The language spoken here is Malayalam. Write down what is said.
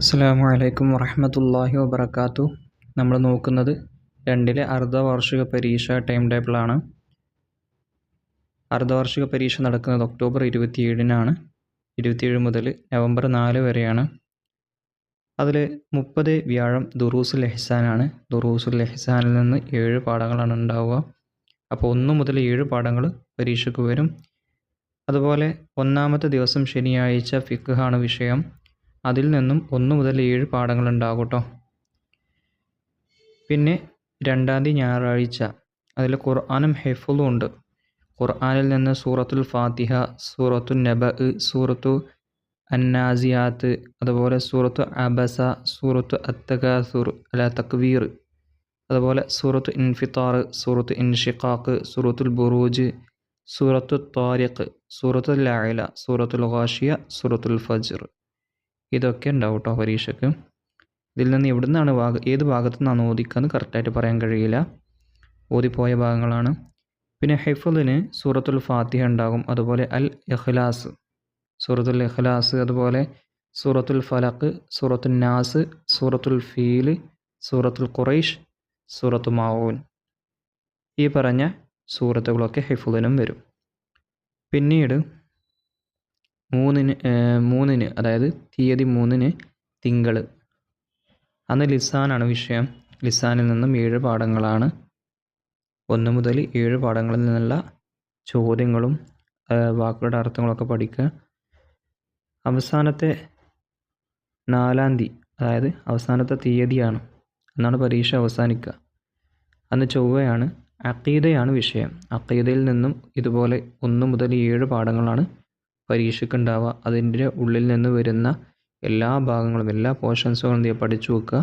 അസ്സാം വലൈക്കും വറഹമത്തല്ലാഹി വബർക്കാത്തു നമ്മൾ നോക്കുന്നത് രണ്ടിലെ അർദ്ധവാർഷിക പരീക്ഷ ടൈം ടേബിളാണ്. അർദ്ധവാർഷിക പരീക്ഷ നടക്കുന്നത് ഒക്ടോബർ ഇരുപത്തിയേഴിനാണ്. ഇരുപത്തിയേഴ് മുതൽ നവംബർ നാല് വരെയാണ്. അതിൽ മുപ്പത് വ്യാഴം ദുറൂസുൽ എഹ്സാനാണ്. ദുറൂസുൽ എഹ്സാനിൽ നിന്ന് ഏഴ് പാഠങ്ങളാണ് ഉണ്ടാവുക. അപ്പോൾ ഒന്ന് മുതൽ ഏഴ് പാഠങ്ങൾ പരീക്ഷയ്ക്ക് വരും. അതുപോലെ ഒന്നാമത്തെ ദിവസം ശനിയാഴ്ച ഫിഖാണ് വിഷയം. അതിൽ നിന്നും ഒന്ന് മുതൽ ഏഴ് പാഠങ്ങൾ ഉണ്ടാകും കേട്ടോ പിന്നെ രണ്ടാം തീയതി ഞായറാഴ്ച. അതിൽ ഖുർആാനും ഹെഫുലും ഉണ്ട്. ഖുർആാനിൽ നിന്ന് സൂറത്തുൽ ഫാത്തിഹ സൂറത്തു നബ സൂറത്തു അന്നാസിയാത്ത് അതുപോലെ സൂറത്തു അബസ സൂറത്തു അത്തഖാസുർ അല തക്വീർ അതുപോലെ സൂറത്തു ഇൻഫിത്താർ സൂറത്തു ഇൻഷിഖാഖ് സൂറത്തുൽ ബുറൂജ് സൂറത്തു താരിഖ് സൂറത്തുൽ ലായല സൂറത്തുൽ ഖാഷിയ സൂറത്തുൽ ഫജ്ർ. ഇതൊക്കെ ഉണ്ടാവും കേട്ടോ പരീക്ഷയ്ക്ക് ഇതിൽ നിന്ന് എവിടെ നിന്നാണ് ഭാഗ ഏത് ഭാഗത്തു നിന്നാണ് ഓദിക്കാന്ന് കറക്റ്റായിട്ട് പറയാൻ കഴിയില്ല. ഓതിപ്പോയ ഭാഗങ്ങളാണ്. പിന്നെ ഹെഫുലിന് സൂറത്തുൽ ഫാത്തിഹ ഉണ്ടാകും അതുപോലെ അൽ ഇഖ്ലാസ് സൂറത്തുൽ ഇഖ്ലാസ് അതുപോലെ സൂറത്തുൽ ഫലഖ് സൂറത്തുൽ നാസ് സൂറത്തുൽ ഫീൽ സൂറത്തുൽ ഖുറൈഷ് സൂറത്തു മാവൂൻ ഈ പറഞ്ഞ സൂറത്തുകളൊക്കെ ഹിഫുലിനും വരും. പിന്നീട് മൂന്നിന് മൂന്നിന് അതായത് തീയതി മൂന്നിന് തിങ്കൾ അന്ന് ലിസാനാണ് വിഷയം. ലിസാനിൽ നിന്നും ഏഴ് പാഠങ്ങളാണ്. ഒന്ന് മുതൽ ഏഴ് പാഠങ്ങളിൽ നിന്നുള്ള ചോദ്യങ്ങളും വാക്കുകളുടെ അർത്ഥങ്ങളൊക്കെ പഠിക്കുക. അവസാനത്തെ നാലാം തീയതി അതായത് അവസാനത്തെ തീയതിയാണ്. എന്നാണ് പരീക്ഷ അവസാനിക്കുക. അന്ന് ചൊവ്വയാണ് അക്കീതയാണ് വിഷയം. അക്കീതയിൽ നിന്നും ഇതുപോലെ ഒന്ന് മുതൽ ഏഴ് പാഠങ്ങളാണ് പരീക്ഷയ്ക്കുണ്ടാവുക. അതിന്റെ ഉള്ളിൽ നിന്ന് വരുന്ന എല്ലാ ഭാഗങ്ങളും എല്ലാ പോർഷൻസും എന്ത് ചെയ്യുക പഠിച്ചു വെക്കുക.